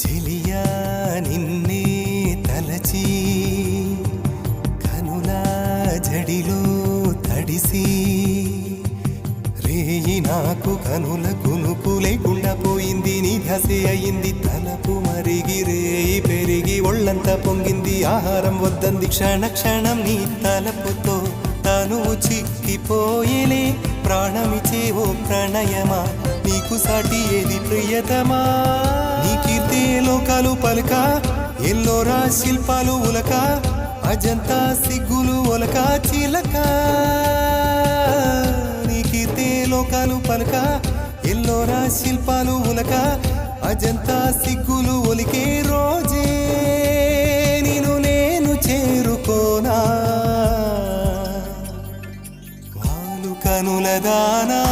చెలియా నిన్నే తలచి కనుల జడిలో తడిసి రేయి నాకు కనుల కునుపు లేకుండా పోయింది నీ అయింది తలపు మరిగి రేయి పెరిగి ఒళ్ళంతా పొంగింది ఆహారం వద్దంది క్షణ క్షణం నీ తలపుతో తను చిక్కిపోయేలే ప్రాణమిచే ఓ ప్రణయమా నీకు సాటి ఏది ప్రియతమా? లోకాలు పలక ఎల్లోరా శిల్పాలు ఉలక అజంతా సిగ్గులు ఒలక చీలక. నీ లోకాలు పలక ఎల్లోరా శిల్పాలు ఉలక అజంతా సిగ్గులు ఒలికే రోజే నేను నేను చేరుకోనా. వాలు కనుల దానా